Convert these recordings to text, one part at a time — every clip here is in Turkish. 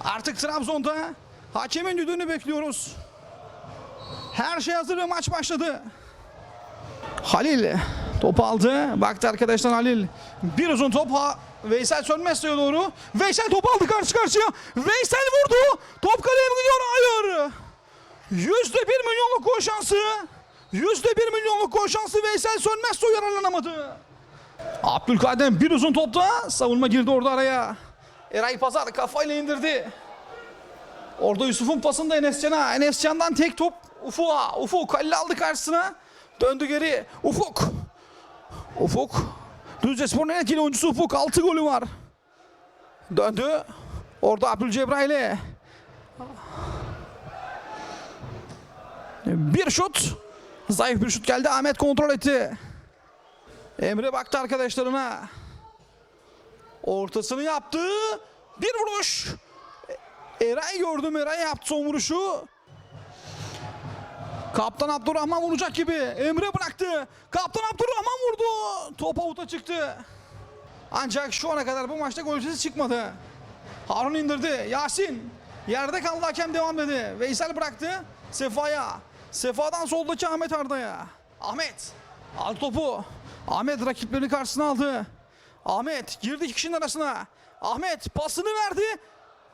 Artık Trabzon'da hakemin düdüğünü bekliyoruz. Her şey hazır ve maç başladı. Halil top aldı. Baktı arkadaşlar Halil. Bir uzun top ha- Veysel Sönmez'e doğru. Veysel top aldı karşı karşıya. Veysel vurdu. Top kaleye mi gidiyor? Hayır. Yüzde bir milyonluk gol şansı. Yüzde bir milyonluk gol şansı Veysel Sönmez yararlanamadı. Abdülkadir bir uzun topta savunma girdi orada araya. Eray Pazar kafayla indirdi. Orada Yusuf'un pasında Enes Can'a. Enes Can'dan tek top Ufuk'a. Ufuk Halil aldı karşısına. Döndü geri. Ufuk. Ufuk. Düzce Spor'un en etkili oyuncusu Ufuk. 6 golü var. Döndü. Orada Abdülcebrail'e. Bir şut. Zayıf bir şut geldi. Ahmet kontrol etti. Emre baktı arkadaşlarına. Ortasını yaptı. Bir vuruş. Eray gördüm. Eray yaptı son vuruşu. Kaptan Abdurrahman vuracak gibi. Emre bıraktı. Kaptan Abdurrahman vurdu. Top avuta çıktı. Ancak şu ana kadar bu maçta gol sesi çıkmadı. Harun indirdi. Yasin. Yerde kaldı hakem devam dedi. Veysel bıraktı. Sefa'ya. Sefa'dan soldaki Ahmet Arda'ya. Ahmet. Aldı topu. Ahmet rakiplerini karşısına aldı. Ahmet girdi iki kişinin arasına. Ahmet pasını verdi.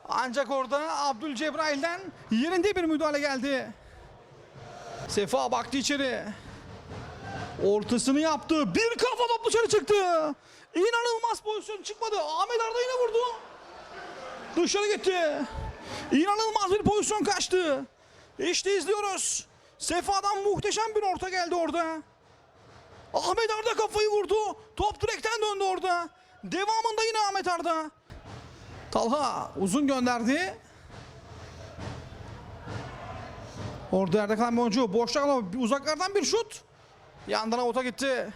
Ancak orada Abdülcebrail'den yerinde bir müdahale geldi. Sefa baktı içeri. Ortasını yaptı. Bir kafa top dışarı çıktı. İnanılmaz pozisyon çıkmadı. Ahmet Arda yine vurdu. Dışarı gitti. İnanılmaz bir pozisyon kaçtı. İşte izliyoruz. Sefa'dan muhteşem bir orta geldi orada. Ahmet Arda kafayı vurdu. Top direkten döndü orada. Devamında yine Ahmet Arda. Talha uzun gönderdi. Orada yerde kalan bir oyuncu. Boşta ama uzaklardan bir şut. Yandan avuta gitti.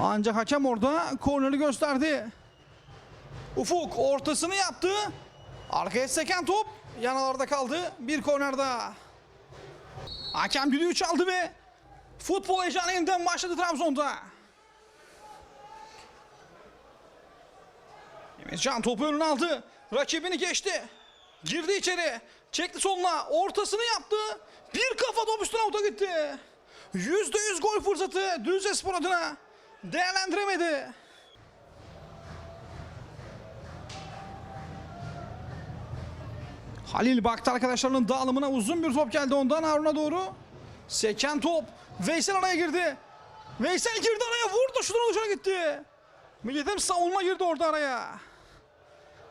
Ancak hakem orada korneri gösterdi. Ufuk ortasını yaptı. Arkaya seken top yanalarda kaldı. Bir korner daha. Hakem düdüğü çaldı ve futbol heyecanı yeniden başladı Trabzon'da. Emircan topu önüne aldı. Rakibini geçti. Girdi içeri. Çekti soluna. Ortasını yaptı. Bir kafa top üstüne avuta gitti. Yüzde yüz gol fırsatı Düzce Spor adına. Değerlendiremedi. Halil baktı arkadaşlarının dağılımına uzun bir top geldi ondan Harun'a doğru. Seken top. Veysel araya girdi. Veysel girdi araya vurdu şuradan dışarı gitti. Milliyetim savunma girdi orada araya.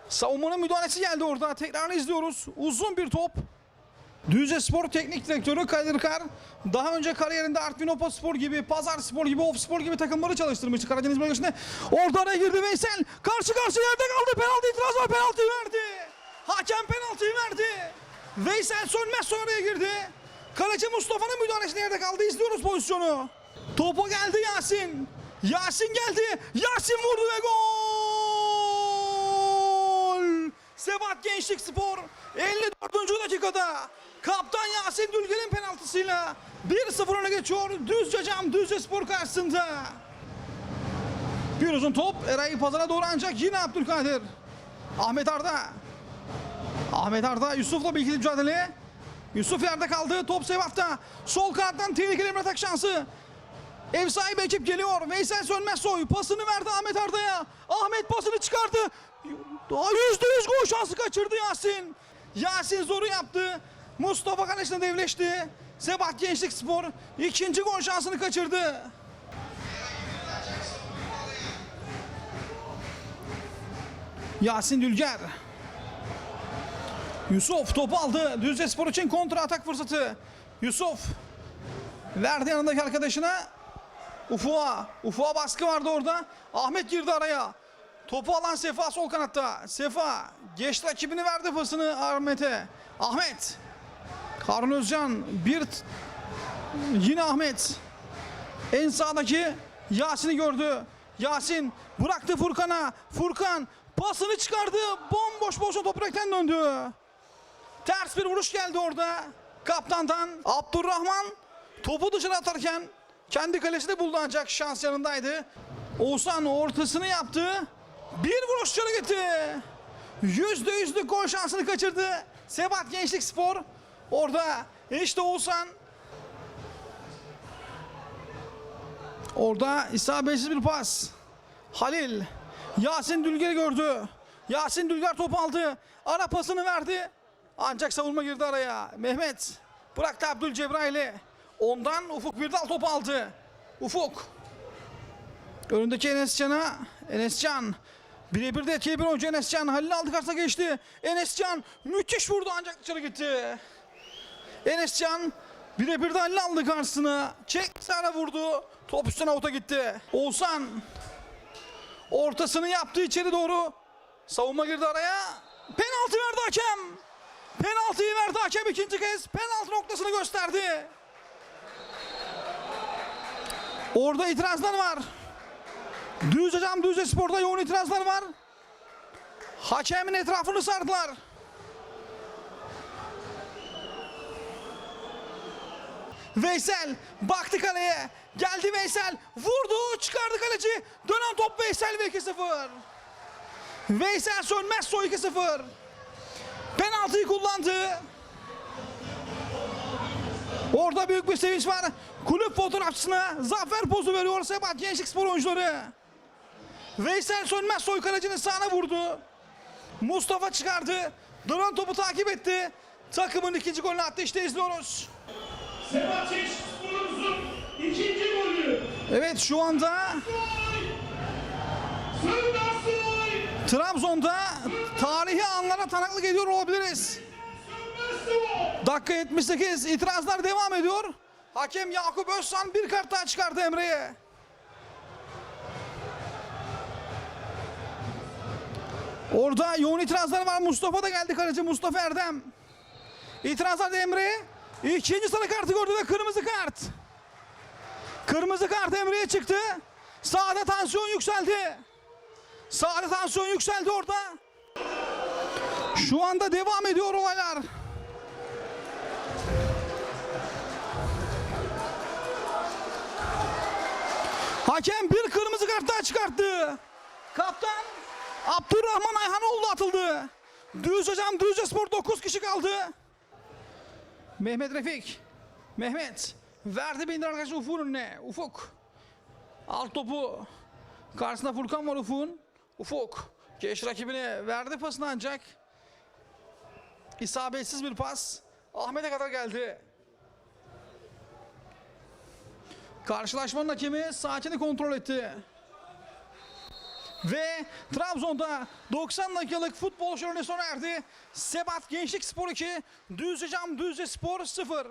Savunmanın müdahalesi geldi orada. Tekrar izliyoruz. Uzun bir top. Düzce Spor Teknik Direktörü Kadir Kar daha önce kariyerinde Artvin Opa Spor gibi, Pazar Spor gibi, Of Spor gibi takımları çalıştırmıştı Karadeniz bölgesinde. Orada araya girdi Veysel. Karşı karşıya yerde kaldı. Penaltı itiraz var. Penaltıyı verdi. Hakem penaltıyı verdi. Veysel Sönmez sonraya girdi. Kaleci Mustafa'nın müdahalesine yerde kaldı. İzliyoruz pozisyonu. Topa geldi Yasin. Yasin geldi. Yasin vurdu ve gol. Sebat Gençlik Spor 54. dakikada kaptan Yasin Dülger'in penaltısıyla 1-0 öne geçiyor Düzce Cam Düzce Spor karşısında. Bir uzun top Eray Pazar'a doğru ancak yine Abdülkadir. Ahmet Arda. Ahmet Arda Yusuf'la bir ikili mücadele. Yusuf yerde kaldı. Top Sebat'ta. Sol kanattan tehlikeli bir atak şansı. Ev sahibi ekip geliyor. Veysel Sönmezsoy pasını verdi Ahmet Arda'ya. Ahmet pasını çıkardı. Daha yüzde yüz gol şansı kaçırdı Yasin. Yasin zoru yaptı. Mustafa kalesine devleşti. Sebat Gençlik Spor ikinci gol şansını kaçırdı. Yasin Dülger. Yusuf topu aldı. Düzce Spor için kontra atak fırsatı. Yusuf verdi yanındaki arkadaşına. Ufuğa. Ufuğa baskı vardı orada. Ahmet girdi araya. Topu alan Sefa sol kanatta. Sefa geçti rakibini verdi pasını Ahmet'e. Ahmet. Harun Özcan bir yine Ahmet. En sağdaki Yasin'i gördü. Yasin bıraktı Furkan'a. Furkan pasını çıkardı. Bomboş boşa top direkten döndü. Ters bir vuruş geldi orada. Kaptandan Abdurrahman topu dışarı atarken kendi kalesinde buldu ancak şans yanındaydı. Oğuzhan ortasını yaptı. Bir vuruş dışarı gitti. Yüzde yüzlük gol şansını kaçırdı. Sebat Gençlik Spor. Orada işte Oğuzhan. Orada isabetsiz bir pas. Halil. Yasin Dülger'i gördü. Yasin Dülger top aldı. Ara pasını verdi. Ancak savunma girdi araya. Mehmet bıraktı Abdülcebrail'i. Ondan Ufuk Birdal topu aldı. Ufuk. Önündeki Enescan'a. Enescan. Birebir de etkili bir oyuncu Enescan. Halil aldı karşısına geçti. Enescan müthiş vurdu ancak dışarı gitti. Enescan birebir de Halil aldı karşısına. Çek sana vurdu. Top üstüne avuta gitti. Oğuzhan ortasını yaptı içeri doğru. Savunma girdi araya. Penaltı verdi hakem. Penaltıyı verdi hakem ikinci kez. Penaltı noktasını gösterdi. Orada itirazlar var. Düzce Cam Düzce Spor'da yoğun itirazlar var. Hakemin etrafını sardılar. Veysel baktı kaleye. Geldi Veysel. Vurdu. Çıkardı kaleci. Dönen top Veysel ve 2-0. Veysel Sönmez soy 2-0. Penaltıyı kullandı. Orada büyük bir sevinç var. Kulüp fotoğrafçısına zafer pozu veriyor Sebat Gençlik Spor oyuncuları. Veysel Sönmez soy kalecinin sağına vurdu. Mustafa çıkardı. Dönen topu takip etti. Takımın ikinci golünü attı. İşte izliyoruz. Sebat Çeşit Spor'umuzun ikinci golü. Evet şu anda Sönmezsoy! Trabzon'da tarihi anlara tanıklık ediyor olabiliriz. Dakika 78 itirazlar devam ediyor. Hakem Yakup Özsan bir kart daha çıkardı Emre'ye. Orada yoğun itirazlar var. Mustafa da geldi kaleci Mustafa Erdem. İtirazlar da Emre'ye. İkinci sarı kartı gördü ve kırmızı kart. Kırmızı kart Emre'ye çıktı. Sağda tansiyon yükseldi. Sağda tansiyon yükseldi orada. Şu anda devam ediyor olaylar. Hakem bir kırmızı kart daha çıkarttı. Kaptan Abdurrahman Ayhanoğlu atıldı. Düz hocam Düzce Spor 9 kişi kaldı. Mehmet Refik. Mehmet verdi bindir arkadaşı Ufuk'un önüne. Ufuk. Alt topu. Karşısında Furkan var Ufuk'un. Ufuk. Geç rakibine verdi pasını ancak. İsabetsiz bir pas. Ahmet'e kadar geldi. Karşılaşmanın hakemi saatini kontrol etti. Ve Trabzon'da 90 dakikalık futbol şöleni sona erdi. Sebat Gençlik Spor 2, Düzce Cam Düzce Spor 0.